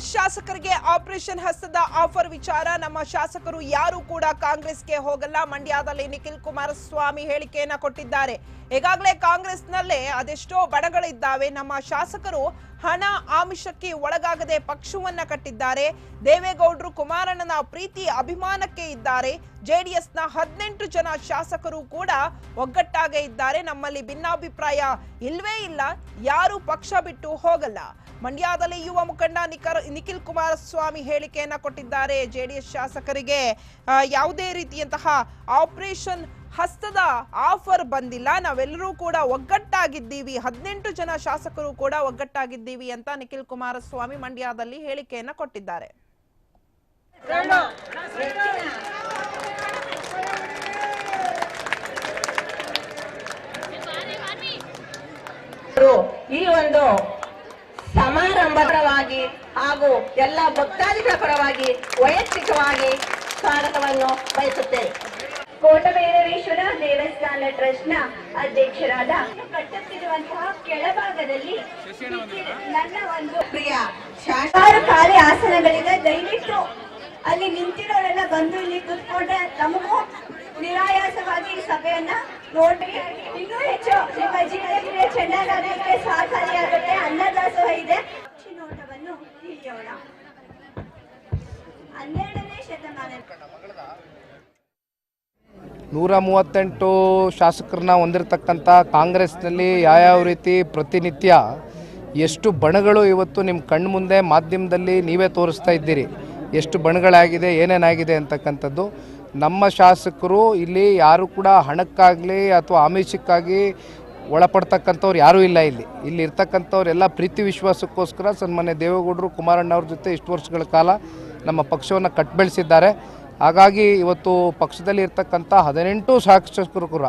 ಶಾಸಕರಿಗೆ operation ಹಸ್ತದ offer ವಿಚಾರ. ನಮ್ಮ ಶಾಸಕರು ಯಾರು ಕೂಡ ಕಾಂಗ್ರೆಸ್ಗೆ ಹೋಗಲ್ಲ. ಮಂಡ್ಯದಲ್ಲಿ ನಿಖಿಲ್ ಕುಮಾರಸ್ವಾಮಿ ಹೇಳಿಕೆಯನ್ನ ಕೊಟ್ಟಿದ್ದಾರೆ. ಈಗಾಗಲೇ ಕಾಂಗ್ರೆಸ್ನಲ್ಲೇ ಅದೆಷ್ಟೋ ಬಣಗಳಿದ್ದಾವೆ ನಮ್ಮ ಶಾಸಕರು ಹಣ ಆಮಿಷಕ್ಕೆ ಒಳಗಾಗದೆ ಪಕ್ಷವನ್ನ ಕಟ್ಟಿದ್ದಾರೆ. ದೇವೇಗೌಡರು ಕುಮಾರಣ್ಣನ ಪ್ರೀತಿ ಅಭಿಮಾನಕ್ಕೆ ಇದ್ದಾರೆ. ಜೆಡಿಎಸ್ನ ಹದಿನೆಂಟು ಜನ ಶಾಸಕರು ಕೂಡ ಒಗ್ಗಟ್ಟಾಗೆ ಇದ್ದಾರೆ. ನಮ್ಮಲ್ಲಿ ಭಿನ್ನಾಭಿಪ್ರಾಯ ಇಲ್ವೇ ಇಲ್ಲ. ಯಾರು ಪಕ್ಷ ಬಿಟ್ಟು ಹೋಗಲ್ಲ. ಮಂಡ್ಯದಲ್ಲಿ ಯುವ ಮುಖಂಡ ನಿಖರ್, ನಿಖಿಲ್ ಕುಮಾರಸ್ವಾಮಿ ಹೇಳಿಕೆಯನ್ನ ಕೊಟ್ಟಿದ್ದಾರೆ ಜೆಡಿಎಸ್ ಶಾಸಕರಿಗೆ. ಯಾವುದೇ ರೀತಿಯಂತಹ ಆಪರೇಷನ್ ಹಸ್ತದ ಆಫರ್ ಬಂದಿಲ್ಲ. ನಾವೆಲ್ಲರೂ ಕೂಡ ಒಗ್ಗಟ್ಟಾಗಿದ್ದೀವಿ. ಹದಿನೆಂಟು ಜನ ಶಾಸಕರು ಕೂಡ ಒಗ್ಗಟ್ಟಾಗಿದ್ದೀವಿ ಅಂತ ನಿಖಿಲ್ ಕುಮಾರಸ್ವಾಮಿ ಮಂಡ್ಯದಲ್ಲಿ ಹೇಳಿಕೆಯನ್ನ ಕೊಟ್ಟಿದ್ದಾರೆ. ಈ ಒಂದು ಸಮಾರಂಭವಾಗಿ ಹಾಗೂ ಎಲ್ಲ ಭಕ್ತಾದಿಗಳ ಪರವಾಗಿ ವೈಯಕ್ತಿಕವಾಗಿ ಸ್ವಾಗತವನ್ನು ಬಯಸುತ್ತೇನೆ. ಕೋಟಭೈರವೇಶ್ವರ ದೇವಸ್ಥಾನ ಟ್ರಸ್ಟ್ನ ಅಧ್ಯಕ್ಷರಾದ ಕಟ್ಟುತ್ತಿರುವಂತಹ ಕೆಳಭಾಗದಲ್ಲಿ ನನ್ನ ಒಂದು ಪ್ರಿಯ ಶಾಸ್ತ್ರ ಖಾಲಿ ಆಸನಗಳಿದೆ. ದಯವಿಟ್ಟು ಅಲ್ಲಿ ನಿಂತಿರೋರೆಲ್ಲ ಬಂದು ಇಲ್ಲಿ ಕೂತ್ಕೊಂಡ್ರೆ ನಮಗೂ ನಿರಾಯಾಸವಾಗಿ ಈ ಸಭೆಯನ್ನ ನೋಡಿ ಇನ್ನೂ ಹೆಚ್ಚು ನಿಮ್ಮ ಜೀವನಕ್ರಿಯೆ ಚೆನ್ನಾಗಾಗಲಿಕ್ಕೆ ಸಹಕಾರಿಯಾಗುತ್ತೆ ಅನ್ನದಾಸೋಹ ಇದೆ. ನೋಟವನ್ನು ತಿಳಿಯೋಣ ಹನ್ನೆರಡನೇ ಶತಮಾನ. ನೂರ ಮೂವತ್ತೆಂಟು ಶಾಸಕರನ್ನ ಹೊಂದಿರತಕ್ಕಂಥ ಕಾಂಗ್ರೆಸ್ನಲ್ಲಿ ಯಾವ್ಯಾವ ರೀತಿ ಪ್ರತಿನಿತ್ಯ ಎಷ್ಟು ಬಣಗಳು ಇವತ್ತು ನಿಮ್ಮ ಕಣ್ಣು ಮುಂದೆ ಮಾಧ್ಯಮದಲ್ಲಿ ನೀವೇ ತೋರಿಸ್ತಾ ಇದ್ದೀರಿ? ಎಷ್ಟು ಬಣಗಳಾಗಿದೆ, ಏನೇನಾಗಿದೆ ಅಂತಕ್ಕಂಥದ್ದು. ನಮ್ಮ ಶಾಸಕರು ಇಲ್ಲಿ ಯಾರು ಕೂಡ ಹಣಕ್ಕಾಗಲಿ ಅಥವಾ ಆಮಿಷಕ್ಕಾಗಿ ಒಳಪಡ್ತಕ್ಕಂಥವ್ರು ಯಾರೂ ಇಲ್ಲ ಇಲ್ಲಿ. ಇಲ್ಲಿ ಇರ್ತಕ್ಕಂಥವ್ರೆಲ್ಲ ಪ್ರೀತಿ ವಿಶ್ವಾಸಕ್ಕೋಸ್ಕರ ಸನ್ಮಾನ್ಯ ದೇವೇಗೌಡರು ಕುಮಾರಣ್ಣವ್ರ ಜೊತೆ ಇಷ್ಟು ವರ್ಷಗಳ ಕಾಲ ನಮ್ಮ ಪಕ್ಷವನ್ನು ಕಟ್ಬೆಳೆಸಿದ್ದಾರೆ. ಹಾಗಾಗಿ ಇವತ್ತು ಪಕ್ಷದಲ್ಲಿ ಇರ್ತಕ್ಕಂಥ ಹದಿನೆಂಟು ಶಾಸಕರು ಕೂಡ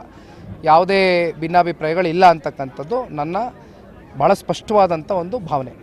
ಯಾವುದೇ ಭಿನ್ನಾಭಿಪ್ರಾಯಗಳಿಲ್ಲ ಅಂತಕ್ಕಂಥದ್ದು ನನ್ನ ಭಾಳ ಸ್ಪಷ್ಟವಾದಂಥ ಒಂದು ಭಾವನೆ.